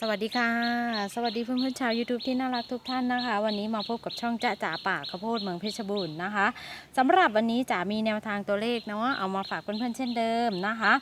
สวัสดีค่ะ สวัสดีเพื่อนๆชาว YouTube ที่น่ารักทุกท่านนะคะ วันนี้มาพบกับช่องจ้าจ๋าป่าข้าวโพดเมืองเพชรบูรณ์นะคะสำหรับวันนี้จ๋ามีแนวทางตัวเลขเนาะเอามาฝากเพื่อนๆเช่นเดิมนะคะ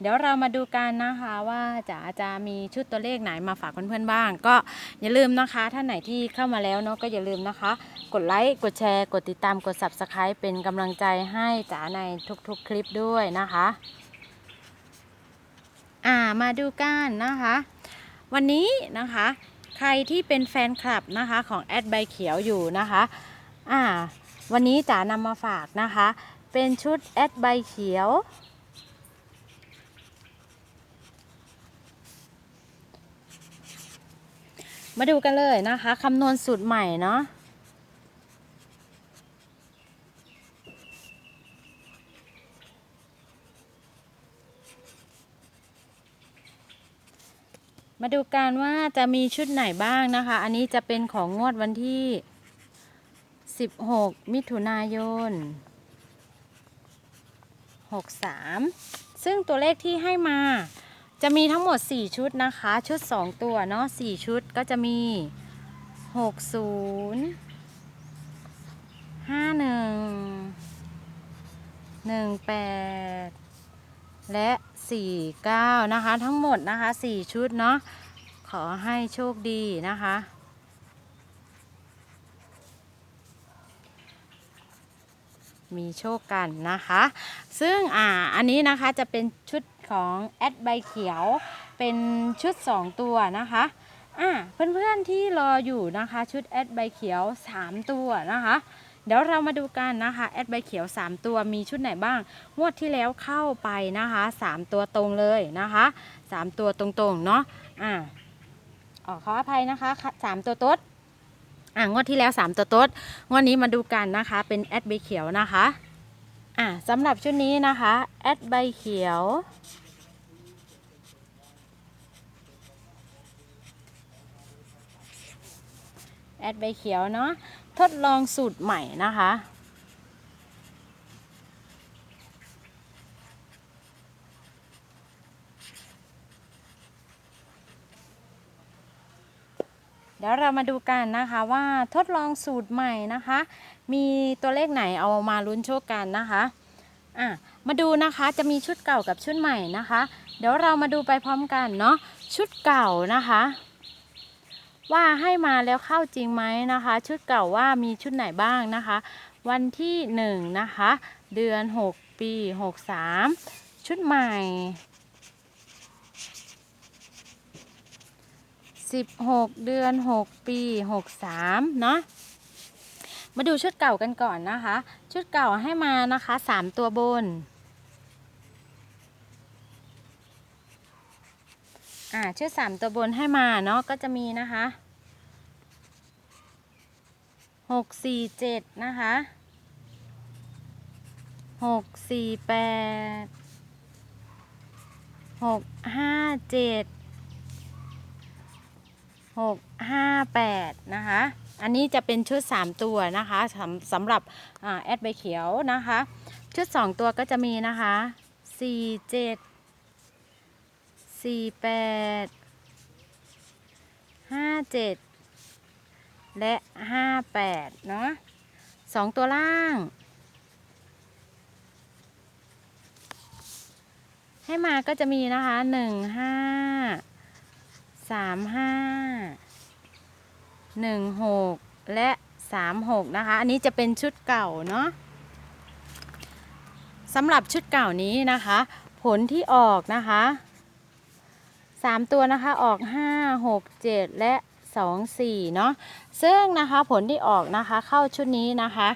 เดี๋ยวเรามาดูกันนะคะว่าจ๋าจะมีชุดตัวเลขไหนมาฝากเพื่อนๆบ้าง ก็อย่าลืมนะคะท่านไหนที่เข้ามาแล้วเนาะก็อย่าลืมนะคะ กดไลค์กดแชร์ กดติดตามกด Subscribe เป็นกำลังใจให้จ๋าในทุกๆ คลิปด้วยนะคะ อ่ามาดูกันนะคะ วันนี้นะคะใครที่เป็นแฟนคลับนะคะของแอดใบเขียวอยู่นะคะอ่าวันนี้จ๋านำมาฝากนะคะ เป็นชุดแอดใบเขียว มาดูกันเลยนะคะคำนวณสูตรใหม่เนาะ มาดูกันว่าจะมีชุดไหนบ้างนะคะ อันนี้จะเป็นของงวดวันที่ 16 มิถุนายน 63 ซึ่งตัวเลขที่ให้มาจะมีทั้งหมด 4 ชุดนะคะ ชุด 2 ตัวเนาะ4ชุดก็จะมี 60 51 18 และ 49 นะคะ ทั้งหมดนะคะ 4 ชุดเนาะ ขอให้โชคดีนะคะ มีโชคกันนะคะ ซึ่งอ่าอันนี้นะคะจะเป็นชุดของแอดใบเขียว เป็นชุด 2 ตัวนะคะอ่าเพื่อนๆที่รออยู่นะคะชุดแอดใบเขียว 3 ตัวนะคะเดี๋ยวเรามาดูกันนะคะแอดใบเขียว 3 ตัวมีชุดไหนบ้างงวดที่แล้วเข้าไปนะคะ 3 ตัวตรงเลยนะคะ 3 ตัวตรงๆเนาะอ่า อขออภัยนะคะ3ตัวต๊ดอ่างวดที่แล้ว3ตัวต๊ดงวดนี้มาดูกันนะคะ เป็นแอดใบเขียวนะคะอะสำหรับชุดนี้นะคะแอดใบเขียวแอดใบเขียวเนาะทดลองสูตรใหม่นะคะ ดี๋ยวเรามาดูกันนะคะว่าทดลองสูตรใหม่นะคะ มีตัวเลขไหนเอามาลุ้นโชคกันนะคะอะมาดูนะคะจะมีชุดเก่ากับชุดใหม่นะคะ เดี๋ยวเรามาดูไปพร้อมกันเนาะชุดเก่านะคะ ว่าให้มาแล้วเข้าจริงไหมนะคะ ชุดเก่าว่ามีชุดไหนบ้างนะคะ วันที่หนึ่งนะคะเดือน 6 ปี 63 ชุดใหม่ 16 เดือน 6 ปี 63 เนาะมาดูชุดเก่ากันก่อนนะคะ ชุดเก่าให้มานะคะ 3 ตัวบนอ่าชุด3ตัวบนให้มาเนาะก็จะมีนะคะ6 4 7นะคะ6 4 8 6 5 7หกห้าแปด นะคะ อันนี้จะเป็นชุด 3 ตัวนะคะสำสำหรับอแอดใบเขียวนะคะ ชุด 2 ตัวก็จะมีนะคะ 4 7 4 8 5 7 และ 5 8 เนาะสองตัวล่าง ให้มาก็จะมีนะคะ 1 5 สามห้าหนึ่งหกและสามหกนะคะ อันนี้จะเป็นชุดเก่าเนาะสำหรับชุดเก่านี้นะคะ ผลที่ออกนะคะสามตัวนะคะออกห้าหกเจ็ดและสองสี่เนาะซึ่งนะคะผลที่ออกนะคะเข้าชุดนี้นะคะ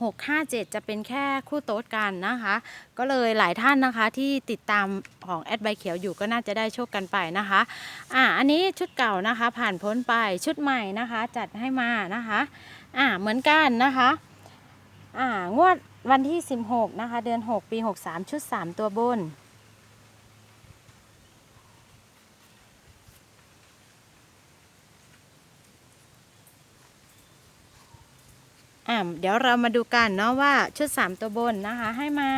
6 5 7 จะเป็นแค่คู่โต๊ดกันนะคะ ก็เลยหลายท่านนะคะที่ติดตามของแอดใบเขียวอยู่ก็น่าจะได้โชคกันไปนะคะอ่าอันนี้ชุดเก่านะคะผ่านพ้นไปชุดใหม่นะคะ จัดให้มานะคะอ่าเหมือนกันนะคะอ่างวดวันที่ 16 นะคะ เดือน 6 ปี 63 ชุด 3 ตัวบน อ่าเดี๋ยวเรามาดูกันเนาะว่าชุด 3 ตัวบนนะคะให้มา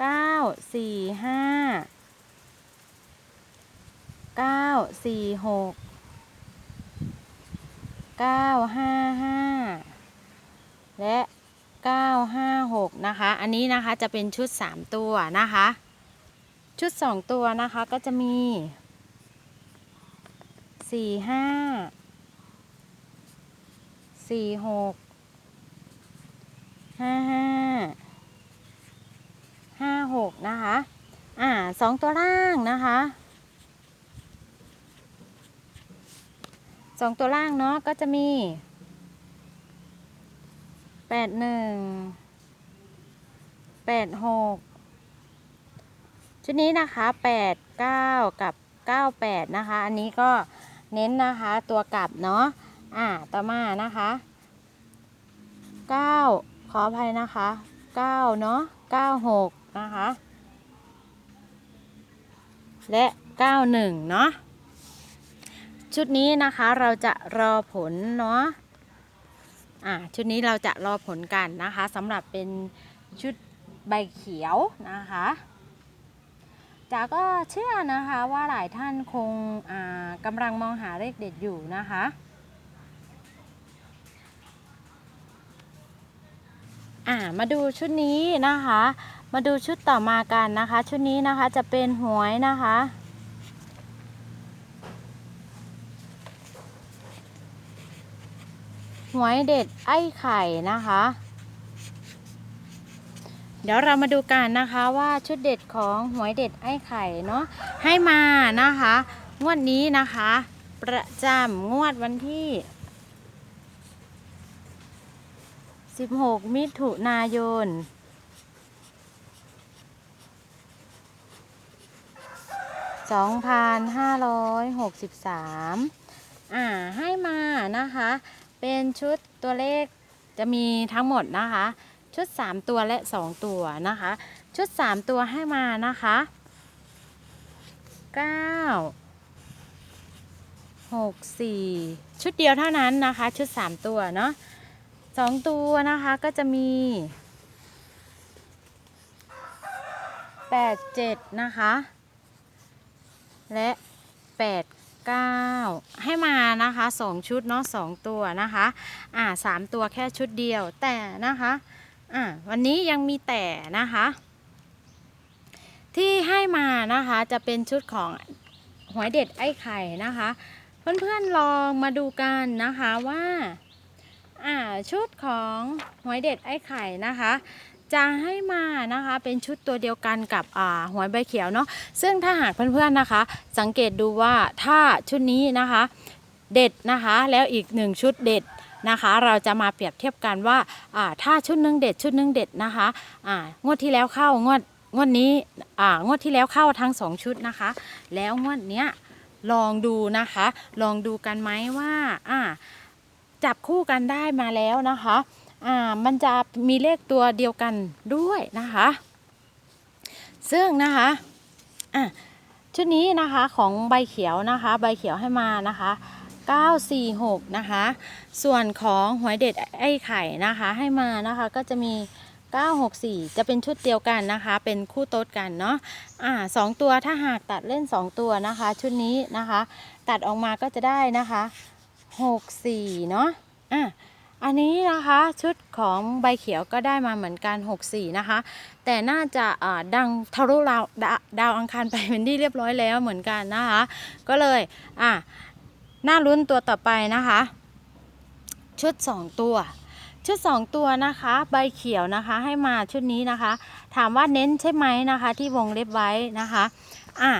9 4 5สี่หกเก้าห้าห้าและเก้าห้าหกนะคะ อันนี้นะคะจะเป็นชุดสามตัวนะคะ ชุดสองตัวนะคะก็จะมี สี่ห้าสี่หกห้าห้าห้าหกนะคะ อ่าสองตัวล่างนะคะสองตัวล่างเนาะก็จะมีแปดหนึ่งแปดหกชุดนี้นะคะแปดเก้ากับเก้าแปดนะคะ อันนี้ก็ เน้นนะคะตัวกลับเนาะอ่าต่อมานะคะเก้าขออภัยนะคะเก้าเนาะเก้าหกนะคะ และ 91 เนาะชุดนี้นะคะเราจะรอผลเนาะอ่าชุดนี้เราจะรอผลกันนะคะสำหรับเป็นชุดใบเขียวนะคะ จากก็เชื่อนะคะว่าหลายท่านคงกำลังมองหาเลขเด็ดอยู่นะคะ อ่ามาดูชุดนี้นะคะ มาดูชุดต่อมากันนะคะ ชุดนี้นะคะจะเป็นหวยนะคะหวยเด็ดไอ้ไข่นะคะ เดี๋ยวเรามาดูกันนะคะว่าชุดเด็ดของหวยเด็ดไอ้ไข่เนาะให้มานะคะ งวดนี้นะคะ ประจำงวดวันที่ 16 มิถุนายน2563อ่าให้มานะคะ เป็นชุดตัวเลขจะมีทั้งหมดนะคะ ชุด 3 ตัวและ 2 ตัวนะคะ ชุด 3 ตัวให้มานะคะ 9 6 4 ชุดเดียวเท่านั้นนะคะ ชุด 3 ตัวเนาะสองตัวนะคะก็จะมี 8 7 นะคะ และ 8 9 ให้มานะคะสองชุดเนาะสองตัวนะคะ อ่าสามตัวแค่ชุดเดียวแต่นะคะ อ่าวันนี้ยังมีแต่นะคะ ที่ให้มานะคะจะเป็นชุดของหวยเด็ดไอ้ไข่นะคะ เพื่อนๆลองมาดูกันนะคะว่าอ่าชุดของหวยเด็ดไอ้ไข่นะคะจะให้มานะคะเป็นชุดตัวเดียวกันกับอ่าหวยใบเขียวเนาะซึ่งถ้าหากเพื่อนๆนะคะ สังเกตดูว่าถ้าชุดนี้นะคะ เด็ดนะคะ แล้วอีกหนึ่งชุดเด็ด นะคะ เราจะมาเปรียบเทียบกันว่าถ้าชุดหนึงเด็ดชุดหนึงเด็ดนะคะงวดที่แล้วเข้างวดงวดนี้งวดที่แล้วเข้าทั้งสองชุดนะคะ แล้วงวดเนี้ยลองดูนะคะ ลองดูกันไหมว่าจับคู่กันได้มาแล้วนะคะมันจะมีเลขตัวเดียวกันด้วยนะคะ ซึ่งนะคะะชุดนี้นะคะของใบเขียวนะคะ ใบเขียวให้มานะคะ 946 นะคะ ส่วนของหวยเด็ดไอ้ไข่นะคะ ให้มานะคะก็จะมี 964 จะเป็นชุดเดียวกันนะคะ เป็นคู่โต๊ดกันเนาะอ่าสองตัวถ้าหากตัดเล่น 2 ตัวนะคะ ชุดนี้นะคะ ตัดออกมาก็จะได้นะคะ 64 เนาะอะอันนี้นะคะชุดของใบเขียวก็ได้มาเหมือนกัน 64 นะคะ แต่น่าจะอ่าดังทะลุดาวดาดาวอังคารไปเป็นที่เรียบร้อยแล้วเหมือนกันนะคะ ก็เลยอะ น่าลุ้นตัวต่อไปนะคะ ชุด 2 ตัว ชุด 2 ตัวนะคะ ใบเขียวนะคะให้มาชุดนี้นะคะ ถามว่าเน้นใช่ไหมนะคะ ที่วงเล็บไว้นะคะอะ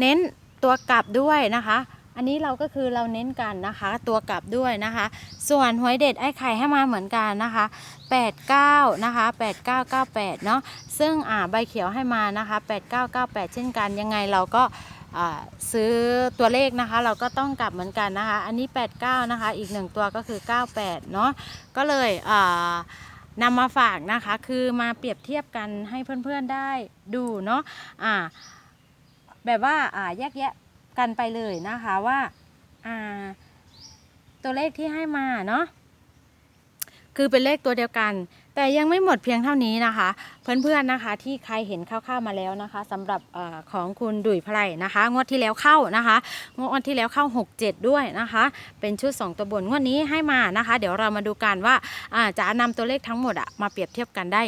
เน้นตัวกลับด้วยนะคะ อันนี้เราก็คือเราเน้นกันนะคะ ตัวกลับด้วยนะคะ ส่วนหวยเด็ดไอ้ไข่ให้มาเหมือนกันนะคะ 89 นะคะ 8998 เนาะซึ่งอ่าใบเขียวให้มานะคะ 8998 เช่นกันยังไงเราก็ ซื้อตัวเลขนะคะ เราก็ต้องกลับเหมือนกันนะคะ อันนี้ 89 นะคะ อีกหนึ่งตัวก็คือ 98 เนาะก็เลยนำมาฝากนะคะ คือมาเปรียบเทียบกันให้เพื่อนๆได้ดูเนาะอ่าแบบว่าแยกแยะกันไปเลยนะคะว่าตัวเลขที่ให้มาเนาะคือเป็นเลขตัวเดียวกัน แต่ยังไม่หมดเพียงเท่านี้นะคะ เพื่อนๆนะคะที่ใครเห็นคร่าวๆมาแล้วนะคะสำหรับอของคุณดุยไพรนะคะ งวดที่แล้วเข้านะคะ งวดที่แล้วเข้า 67 ด้วยนะคะ เป็นชุด 2 ตัวบนงวดนี้ให้มานะคะ เดี๋ยวเรามาดูกันว่าจะนำตัวเลขทั้งหมดอะมาเปรียบเทียบกันได้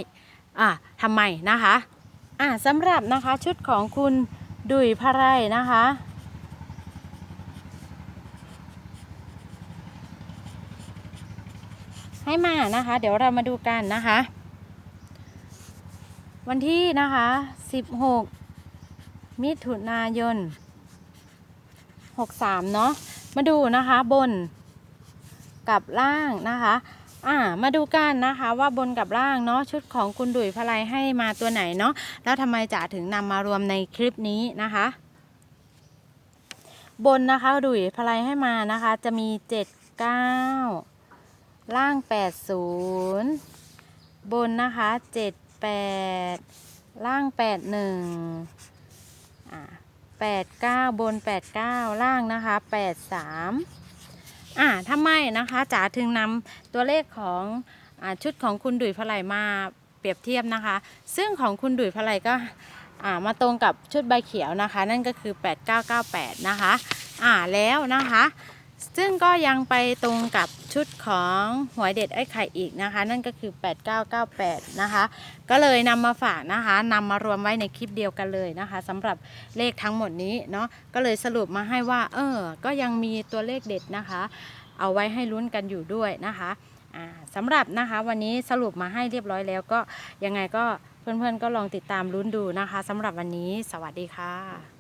อ่าทำไมนะคะอ่าสำหรับนะคะชุดของคุณดุยไพรนะคะ ให้มานะคะ เดี๋ยวเรามาดูกันนะคะ วันที่นะคะ 16 มิถุนายน 63 เนาะมาดูนะคะบนกับล่างนะคะอ่ามาดูกันนะคะว่าบนกับล่างเนาะชุดของคุณดุยพลายให้มาตัวไหนเนาะแล้วทำไมจ๋าถึงนำมารวมในคลิปนี้นะคะ บนนะคะดุยพลายให้มานะคะ จะมี 7 9 ล่าง 80 บนนะคะ 78 ล่าง 81อ่า89 บน 89 ล่างนะคะ 83อ่าทำไมนะคะจ๋าถึงนำตัวเลขของอชุดของคุณดุยพลายมาเปรียบเทียบนะคะ ซึ่งของคุณดุยพลายก็ามาตรงกับชุดใบเขียวนะคะ นั่นก็คือ 8998 นะคะ อ่าแล้วนะคะ ซึ่งก็ยังไปตรงกับชุดของหวยเด็ดไอ้ไข่อีกนะคะ นั่นก็คือ 8998 นะคะ ก็เลยนำมาฝากนะคะนำมารวมไว้ในคลิปเดียวกันเลยนะคะสำหรับเลขทั้งหมดนี้เนาะก็เลยสรุปมาให้ว่า เออ ก็ยังมีตัวเลขเด็ดนะคะ เอาไว้ให้ลุ้นกันอยู่ด้วยนะคะสำหรับนะคะวันนี้สรุปมาให้เรียบร้อยแล้วก็ยังไงก็เพื่อนๆก็ลองติดตามลุ้นดูนะคะสำหรับวันนี้ สวัสดีค่ะ